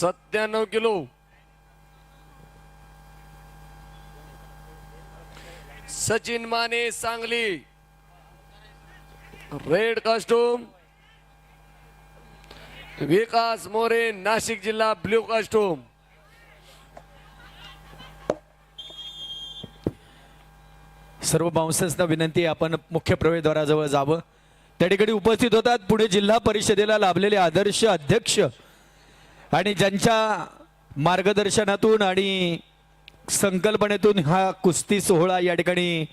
सत्त्याण्णव kilo Sachin Mane Sangli red costume Vikas More Nashik जिल्हा blue costume सर्व बाउन्सर्सना विनंती आपण मुख्य प्रवेशद्वाराजवळ जावं त्या ठिकाणी उपस्थित होतात. पुणे जिल्हा परिषदेला लाभलेले आदर्श अध्यक्ष आणि ज्यांच्या मार्गदर्शनातून आणि संकल्पनेतून हा कुस्ती सोहळा या ठिकाणी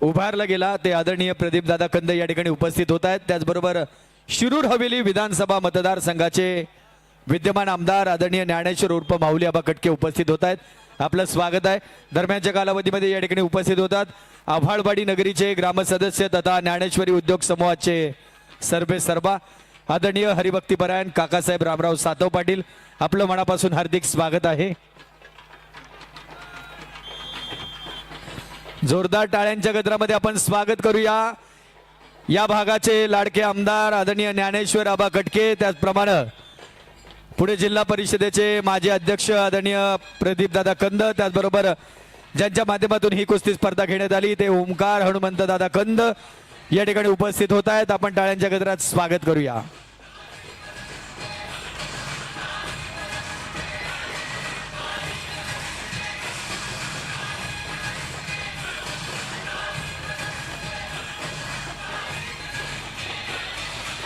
उभारला गेला ते आदरणीय प्रदीप दादा कंद या ठिकाणी उपस्थित होत आहेत. त्याचबरोबर शिरूर हवेली विधानसभा मतदारसंघाचे विद्यमान आमदार आदरणीय ज्ञानेश्वर उर्फ माऊली आबा कटके उपस्थित होत आहेत. आपलं स्वागत आहे. दरम्यानच्या कालावधीमध्ये या ठिकाणी उपस्थित होतात आभाळवाडी नगरीचे ग्रामसदस्य तथा ज्ञानेश्वरी उद्योग समूहाचे सर्वे सर्वा. आदरणीय हरिभक्तीपरायण काकासाहेब रामराव सातव पाटील आपलं मनापासून हार्दिक स्वागत आहे. जोरदार टाळ्यांच्या गजरामध्ये आपण स्वागत करूया. या भागाचे लाडके आमदार आदरणीय ज्ञानेश्वर आबा कटके त्याचप्रमाणे पुणे जिल्हा परिषदेचे माजी अध्यक्ष आदरणीय प्रदीप दादा कंद त्याचबरोबर ज्यांच्या माध्यमातून ही कुस्ती स्पर्धा घेण्यात आली ते ओंकार हनुमंत दादा कंद या ठिकाणी उपस्थित होत आहेत. आपण टाळ्यांच्या गजरात स्वागत करूया.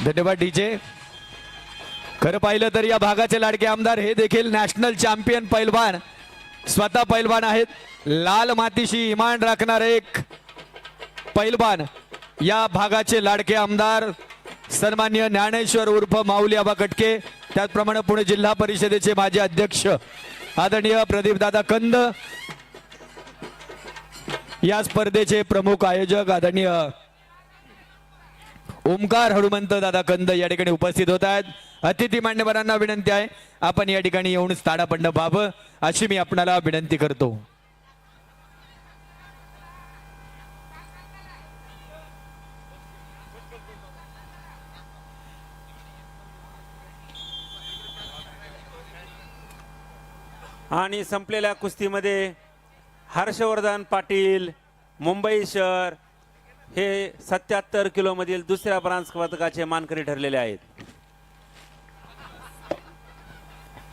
धन्यवाद डीजे. खरं पाहिलं तर या भागाचे लाडके आमदार हे देखील नॅशनल चॅम्पियन पैलवान स्वतः पैलवान आहेत. लाल मातीशी इमान राखणारे एक पैलवान या भागाचे लाडके आमदार सन्मान्य ज्ञानेश्वर उर्फ माऊली आबा कटके त्याचप्रमाणे पुणे जिल्हा परिषदेचे माजी अध्यक्ष आदरणीय प्रदीपदादा कंद या स्पर्धेचे प्रमुख आयोजक आदरणीय ओमकार हनुमंत दादा कंद या ठिकाणी उपस्थित होत आहेत. अतिथी मान्यवरांना विनंती आहे आपण या ठिकाणी येऊन स्थानापन्न व्हावं अशी मी आपणाला विनंती करतो. आणि संपलेल्या कुस्तीमध्ये हर्षवर्धन पाटील मुंबई शहर हे सत्याहत्तर किलोमधील दुसऱ्या ब्रांच पदकाचे मानकरी ठरलेले आहेत.